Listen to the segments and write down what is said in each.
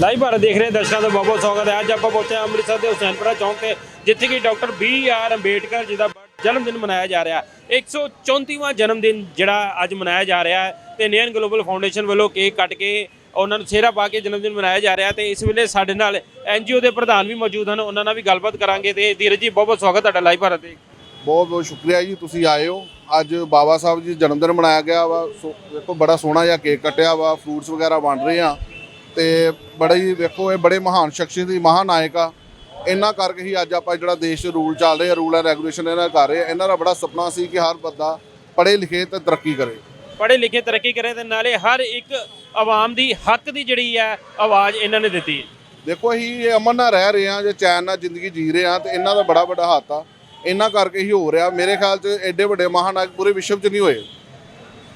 Live Bharat ਦੇਖ ਰਹੇ ਦਰਸ਼ਕਾਂ ਦਾ ਬਹੁਤ ਬਹੁਤ ਸਵਾਗਤ ਹੈ। ਅੱਜ ਆਪਾਂ ਪਹੁੰਚੇ ਹਾਂ ਅੰਮ੍ਰਿਤਸਰ ਦੇ ਹੁਸੈਨਪੁਰਾ ਚੌਂਕ ਤੇ, ਜਿੱਥੇ ਕਿ doctor B R Ambedkar ji ਦਾ ਜਨਮ ਦਿਨ ਮਨਾਇਆ ਜਾ ਰਿਹਾ ਹੈ। 134ਵਾਂ ਜਨਮ ਦਿਨ ਜਿਹੜਾ ਅੱਜ ਮਨਾਇਆ ਜਾ ਰਿਹਾ ਹੈ ਤੇ ਨੇਨ ਗਲੋਬਲ ਫਾਊਂਡੇਸ਼ਨ ਵੱਲੋਂ ਕੇਕ ਕੱਟ ਕੇ ਉਹਨਾਂ ਨੂੰ ਸਿਹਰਾ ਪਾ ਕੇ ਜਨਮ ਦਿਨ ਮਨਾਇਆ ਜਾ ਰਿਹਾ ਹੈ ਤੇ ਇਸ ਵੇਲੇ ਸਾਡੇ ਨਾਲ ਐਨਜੀਓ ਦੇ ਪ੍ਰਧਾਨ ਵੀ ਮੌਜੂਦ ਹਨ। ਉਹਨਾਂ ਨਾਲ ਵੀ ਗੱਲਬਾਤ ਕਰਾਂਗੇ ਤੇ ਧੀਰਜ ਜੀ, ਬਹੁਤ ਬਹੁਤ ਸਵਾਗਤ ਤੁਹਾਡਾ ਲਾਈਵ ਭਾਰਤ ਦੇ ਬਹੁਤ ਬਹੁਤ ਸ਼ੁਕਰੀਆ ਜੀ, ਤੁਸੀਂ ਆਏ ਹੋ। ਅੱਜ ਬਾਬਾ ਸਾਹਿਬ ਜੀ ਜਨਮ ਦਿਨ ਮਨਾਇਆ ਗਿਆ ਵਾ। ਸੋ ਵੇਖੋ, ਬੜਾ ਸੋਹਣਾ ਜਿਹਾ ਕੇਕ ਕੱਟਿਆ ਵਾ ਫਰੂਟਸ ਵਗੈਰਾ ਵੰਡ ਰਹੇ ਆ ਤੇ ਬੜਾ ਹੀ ਵੇਖੋ ਇਹ ਬੜੇ ਮਹਾਨ ਸ਼ਖਸੀਅਤ ਦੀ ਮਹਾਨਾਇਕ ਆ। ਇਹਨਾਂ ਕਰਕੇ ਹੀ ਅੱਜ ਆਪਾਂ ਜਿਹੜਾ ਦੇਸ਼ ਰੂਲ ਚੱਲ ਰਿਹਾ ਰੂਲ ਐਂਡ ਰੈਗੂਲੇਸ਼ਨ ਇਹਨਾਂ ਕਰ ਰਹੇ ਇਹਨਾਂ ਦਾ ਬੜਾ ਸੁਪਨਾ ਸੀ ਕਿ ਹਰ ਬੰਦਾ ਪੜ੍ਹੇ ਲਿਖੇ ਤੇ ਤਰੱਕੀ ਕਰੇ। ਪੜ੍ਹੇ ਲਿਖੇ ਤਰੱਕੀ ਕਰੇ ਤੇ ਨਾਲੇ ਹਰ ਇੱਕ ਆਵਾਮ ਦੀ ਹੱਕ ਦੀ ਜਿਹੜੀ ਹੈ ਆਵਾਜ਼ ਇਹਨਾਂ ਨੇ ਦਿੱਤੀ। ਦੇਖੋ ਅਸੀਂ ਇਹ ਅਮਨ ਨਾਲ ਰਹਿ ਰਹੇ ਆ ਜੇ ਚੈਨ ਨਾਲ ਜ਼ਿੰਦਗੀ ਜੀ ਰਹੇ ਆ ਤੇ ਇਹਨਾਂ ਦਾ ਬੜਾ ਵੱਡਾ ਹੱਥ ਆ। ਇਹਨਾਂ ਕਰਕੇ ਹੀ ਹੋ ਰਿਹਾ। ਮੇਰੇ ਖਿਆਲ 'ਚ ਐਡੇ ਵੱਡੇ ਮਹਾਨਾਇਕ ਪੂਰੇ ਵਿਸ਼ਵ 'ਚ ਨਹੀਂ ਹੋਏ।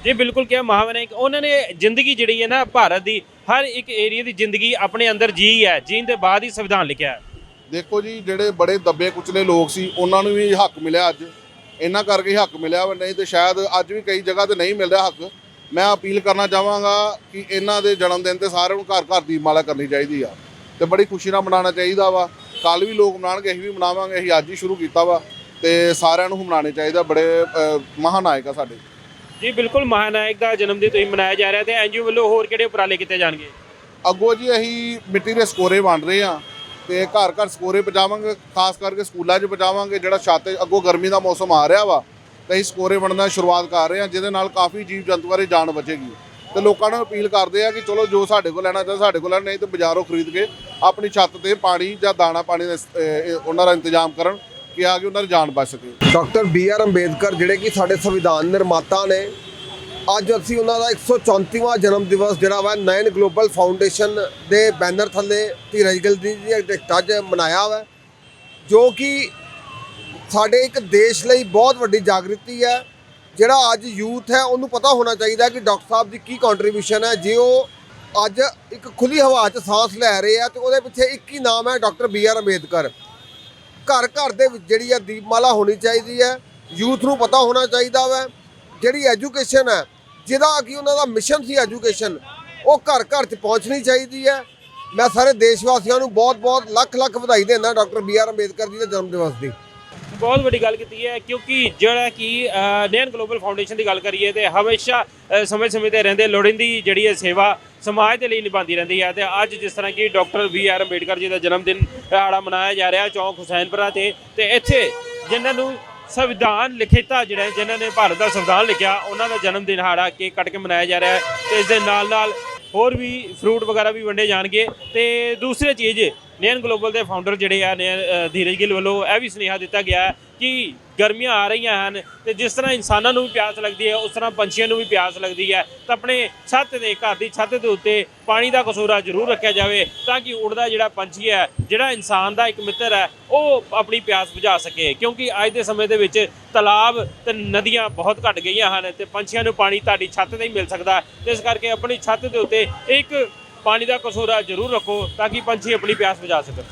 ਜੀ ਬਿਲਕੁਲ ਕਿਹਾ ਮਹਾਵਨਿਕ ਉਹਨਾਂ ਨੇ ਜ਼ਿੰਦਗੀ ਜਿਹੜੀ ਹੈ ਨਾ ਭਾਰਤ ਦੀ ਹਰ ਇੱਕ ਏਰੀਆ ਦੀ ਜ਼ਿੰਦਗੀ ਆਪਣੇ ਅੰਦਰ ਜੀ ਹੈ ਜੀਣ ਦੇ ਬਾਅਦ ਹੀ ਸੰਵਿਧਾਨ ਲਿਖਿਆ ਹੈ। ਦੇਖੋ ਜੀ ਜਿਹੜੇ ਬੜੇ ਦੱਬੇ ਕੁਚਲੇ ਲੋਕ ਸੀ ਉਹਨਾਂ ਨੂੰ ਵੀ ਹੱਕ ਮਿਲਿਆ ਅੱਜ। ਇਹਨਾਂ ਕਰਕੇ ਹੀ ਹੱਕ ਮਿਲਿਆ ਵਾ, ਨਹੀਂ ਤੇ ਸ਼ਾਇਦ ਅੱਜ ਵੀ ਕਈ ਜਗ੍ਹਾ ਤੇ ਨਹੀਂ ਮਿਲ ਰਿਹਾ ਹੱਕ। ਮੈਂ ਅਪੀਲ ਕਰਨਾ ਚਾਹਾਂਗਾ ਕਿ ਇਹਨਾਂ ਦੇ ਜਨਮ ਦਿਨ ਤੇ ਸਾਰਿਆਂ ਨੂੰ ਘਰ ਘਰ ਦੀ ਮਾਲਾ ਕਰਨੀ ਚਾਹੀਦੀ ਆ। ਤੇ ਬੜੀ ਖੁਸ਼ੀ ਨਾਲ ਮਨਾਉਣਾ ਚਾਹੀਦਾ ਵਾ। ਕੱਲ ਵੀ ਲੋਕ ਮਨਾਉਣਗੇ ਅਸੀਂ ਵੀ ਮਨਾਵਾਂਗੇ ਅਸੀਂ ਅੱਜ ਹੀ ਸ਼ੁਰੂ ਕੀਤਾ ਵਾ। ਤੇ ਸਾਰਿਆਂ ਨੂੰ ਮਨਾਉਣੇ ਚਾਹੀਦਾ ਬੜੇ ਮਹਾਨਾਇਕ ਆ ਸਾਡੇ। ਜੀ, ਬਿਲਕੁਲ ਮਹਾਨਾਇਕ ਦਾ ਜਨਮ ਦਿਨ ਤੁਸੀਂ ਮਨਾਇਆ ਜਾ ਰਿਹਾ ਤੇ ਐਨਜੀਓ ਵੱਲੋਂ ਹੋਰ ਕਿਹੜੇ ਉਪਰਾਲੇ ਕੀਤੇ ਜਾਣਗੇ? ਅੱਗੋਂ ਜੀ ਅਸੀਂ ਮਿੱਟੀ ਦੇ ਸਕੋਰੇ ਵੰਡ ਰਹੇ ਆ ਤੇ ਘਰ ਘਰ ਸਕੋਰੇ ਪਹੁੰਚਾਵਾਂਗੇ ਖਾਸ ਕਰਕੇ ਸਕੂਲਾਂ 'ਚ ਪਹੁੰਚਾਵਾਂਗੇ ਜਿਹੜਾ ਛੱਤ ਅੱਗੋਂ ਗਰਮੀ ਦਾ ਮੌਸਮ ਆ ਰਿਹਾ ਵਾ, ਤੇ ਅਸੀਂ ਸਕੋਰੇ ਵੰਡਣ ਦੀ ਸ਼ੁਰੂਆਤ ਕਰ ਰਹੇ ਆ ਜਿਹਦੇ ਨਾਲ ਕਾਫੀ ਜੀਵ ਜੰਤੂ ਬਾਰੇ ਜਾਨ ਬਚੇਗੀ। ਤੇ ਲੋਕਾਂ ਨੂੰ ਅਪੀਲ ਕਰਦੇ ਆ ਕਿ ਚਲੋ ਜੋ ਸਾਡੇ ਕੋਲ ਲੈਣਾ ਚਾਹੇ ਸਾਡੇ ਕੋਲ ਲੈਣਾ, ਨਹੀਂ ਤੇ ਬਾਜ਼ਾਰੋਂ ਖਰੀਦ ਕੇ ਆਪਣੀ ਛੱਤ ਤੇ ਪਾਣੀ ਜਾਂ ਦਾਣਾ ਪਾਣੀ ਦਾ ਉਹਨਾਂ ਦਾ ਇੰਤਜ਼ਾਮ ਕਰਨ। ਕਿ ਆ ਕੇ ਉਹਨਾਂ ਦੀ ਜਾਨ ਬਚ ਸਕੇ। ਡਾਕਟਰ ਬੀ ਆਰ ਅੰਬੇਦਕਰ, ਜਿਹੜੇ ਕਿ ਸਾਡੇ ਸੰਵਿਧਾਨ ਨਿਰਮਾਤਾ ਨੇ, ਅੱਜ ਅਸੀਂ ਉਹਨਾਂ ਦਾ 134ਵਾਂ ਜਨਮ ਦਿਵਸ ਜਿਹੜਾ ਵਾ, ਨੈਨ ਗਲੋਬਲ ਫਾਊਂਡੇਸ਼ਨ ਦੇ ਬੈਨਰ ਥੱਲੇ ਧੀਰਜ ਗਿੱਲ ਦੀ ਦੀ ਮਨਾਇਆ ਵਾ, ਜੋ ਕਿ ਸਾਡੇ ਇੱਕ ਦੇਸ਼ ਲਈ ਬਹੁਤ ਵੱਡੀ ਜਾਗ੍ਰਿਤੀ ਹੈ, ਜਿਹੜਾ ਅੱਜ ਯੂਥ ਹੈ, ਉਹਨੂੰ ਪਤਾ ਹੋਣਾ ਚਾਹੀਦਾ ਕਿ ਡਾਕਟਰ ਸਾਹਿਬ ਦੀ ਕੀ ਕੰਟਰੀਬਿਊਸ਼ਨ ਹੈ, ਜੇ ਉਹ ਅੱਜ ਇੱਕ ਖੁੱਲੀ ਹਵਾ 'ਚ ਸਾਹ ਲੈ ਰਹੇ ਆ, ਤੇ ਉਹਦੇ ਪਿੱਛੇ ਇੱਕ ਹੀ ਨਾਮ ਹੈ ਡਾਕਟਰ ਬੀ ਆਰ ਅੰਬੇਦਕਰ। ਘਰ ਘਰ ਦੇ ਵਿੱਚ ਜਿਹੜੀ ਹੈ ਦੀਪਮਾਲਾ ਹੋਣੀ ਚਾਹੀਦੀ ਹੈ, ਯੂਥ ਨੂੰ ਪਤਾ ਹੋਣਾ ਚਾਹੀਦਾ ਵੈ। ਜਿਹੜੀ ਐਜੂਕੇਸ਼ਨ ਹੈ, ਜਿਹਦਾ ਕਿ ਉਹਨਾਂ ਦਾ ਮਿਸ਼ਨ ਸੀ ਐਜੂਕੇਸ਼ਨ, ਉਹ ਘਰ ਘਰ 'ਚ ਪਹੁੰਚਣੀ ਚਾਹੀਦੀ ਹੈ। ਮੈਂ ਸਾਰੇ ਦੇਸ਼ ਵਾਸੀਆਂ ਨੂੰ ਬਹੁਤ-ਬਹੁਤ ਲੱਖ-ਲੱਖ ਵਧਾਈ ਦਿੰਦਾ doctor B R Ambedkar ji ਦੇ ਜਨਮ ਦਿਵਸ ਦੀ। ਬਹੁਤ ਵੱਡੀ ਗੱਲ ਕੀਤੀ ਹੈ, ਕਿਉਂਕਿ ਜਿਹੜਾ ਕਿ ਨੇਨ ਗਲੋਬਲ ਫਾਊਂਡੇਸ਼ਨ ਦੀ ਗੱਲ ਕਰੀਏ ਤੇ ਹਮੇਸ਼ਾ ਸਮੇਂ-ਸਮੇਂ ਤੇ ਰਹਿੰਦੇ ਲੋੜੀਂਦੀ ਜਿਹੜੀ ਹੈ ਸੇਵਾ ਸਮਾਜ ਦੇ ਲਈ ਨਿਭਾਉਂਦੀ ਰਹਿੰਦੀ ਹੈ ਤੇ ਅੱਜ ਜਿਸ ਤਰ੍ਹਾਂ ਕਿ ਡਾਕਟਰ ਵੀ ਆਰ ਅੰਬੇਡਕਰ ਜੀ ਦਾ ਜਨਮ ਦਿਨ ਦਿਹਾੜਾ ਮਨਾਇਆ ਜਾ ਰਿਹਾ ਚੌਂਕ ਹੁਸੈਨਪੁਰਾ ਤੇ ਤੇ ਇੱਥੇ ਜਿਨ੍ਹਾਂ ਨੂੰ ਸੰਵਿਧਾਨ ਲਿਖਿਤਾ ਜਿਹੜਾ ਜਿਨ੍ਹਾਂ ਨੇ ਭਾਰਤ ਦਾ ਸੰਵਿਧਾਨ ਲਿਖਿਆ, ਉਹਨਾਂ ਦਾ ਜਨਮ ਦਿਨ ਦਿਹਾੜਾ ਕੇਕ ਕੱਟ ਕੇ ਮਨਾਇਆ ਜਾ ਰਿਹਾ ਹੈ ਤੇ ਇਸ ਦੇ ਨਾਲ ਨਾਲ ਹੋਰ ਵੀ ਫਰੂਟ ਵਗੈਰਾ ਵੀ ਵੰਡੇ ਜਾਣਗੇ ਤੇ ਦੂਸਰੀ ਚੀਜ਼ ਨੇਨ ਗਲੋਬਲ ਦੇ ਫਾਊਂਡਰ ਜਿਹੜੇ ਆ ਨੇ ਧੀਰਜ ਗਿੱਲ ਵੱਲੋਂ ਇਹ ਵੀ ਸੁਨੇਹਾ ਦਿੱਤਾ ਗਿਆ ਕਿ ਗਰਮੀਆਂ ਆ ਰਹੀਆਂ ਹਨ ਤੇ ਜਿਸ ਤਰ੍ਹਾਂ ਇਨਸਾਨਾਂ ਨੂੰ ਵੀ ਪਿਆਸ ਲੱਗਦੀ ਹੈ, ਉਸ ਤਰ੍ਹਾਂ ਪੰਛੀਆਂ ਨੂੰ ਵੀ ਪਿਆਸ ਲੱਗਦੀ ਹੈ, ਤਾਂ ਆਪਣੇ ਛੱਤ ਦੇ, ਘਰ ਦੀ ਛੱਤ ਦੇ ਉੱਤੇ ਪਾਣੀ ਦਾ ਕਸੂਰਾ ਜ਼ਰੂਰ ਰੱਖਿਆ ਜਾਵੇ ਤਾਂ ਕਿ ਉੜਦਾ ਜਿਹੜਾ ਪੰਛੀ ਹੈ, ਜਿਹੜਾ ਇਨਸਾਨ ਦਾ ਇੱਕ ਮਿੱਤਰ ਹੈ, ਉਹ ਆਪਣੀ ਪਿਆਸ ਬੁਝਾ ਸਕੇ। ਕਿਉਂਕਿ ਅੱਜ ਦੇ ਸਮੇਂ ਦੇ ਵਿੱਚ ਤਲਾਬ ਤੇ ਨਦੀਆਂ ਬਹੁਤ ਘਟ ਗਈਆਂ ਹਨ ਤੇ ਪੰਛੀਆਂ ਨੂੰ ਪਾਣੀ ਤੁਹਾਡੀ ਛੱਤ ਤੇ ਹੀ ਮਿਲ ਸਕਦਾ। ਇਸ ਕਰਕੇ ਆਪਣੀ ਛੱਤ ਦੇ ਉੱਤੇ ਇੱਕ ਪਾਣੀ ਦਾ ਕਸੂਰਾ ਜ਼ਰੂਰ ਰੱਖੋ ਤਾਂ ਕਿ ਪੰਛੀ ਆਪਣੀ ਪਿਆਸ ਬੁਝਾ ਸਕਣ।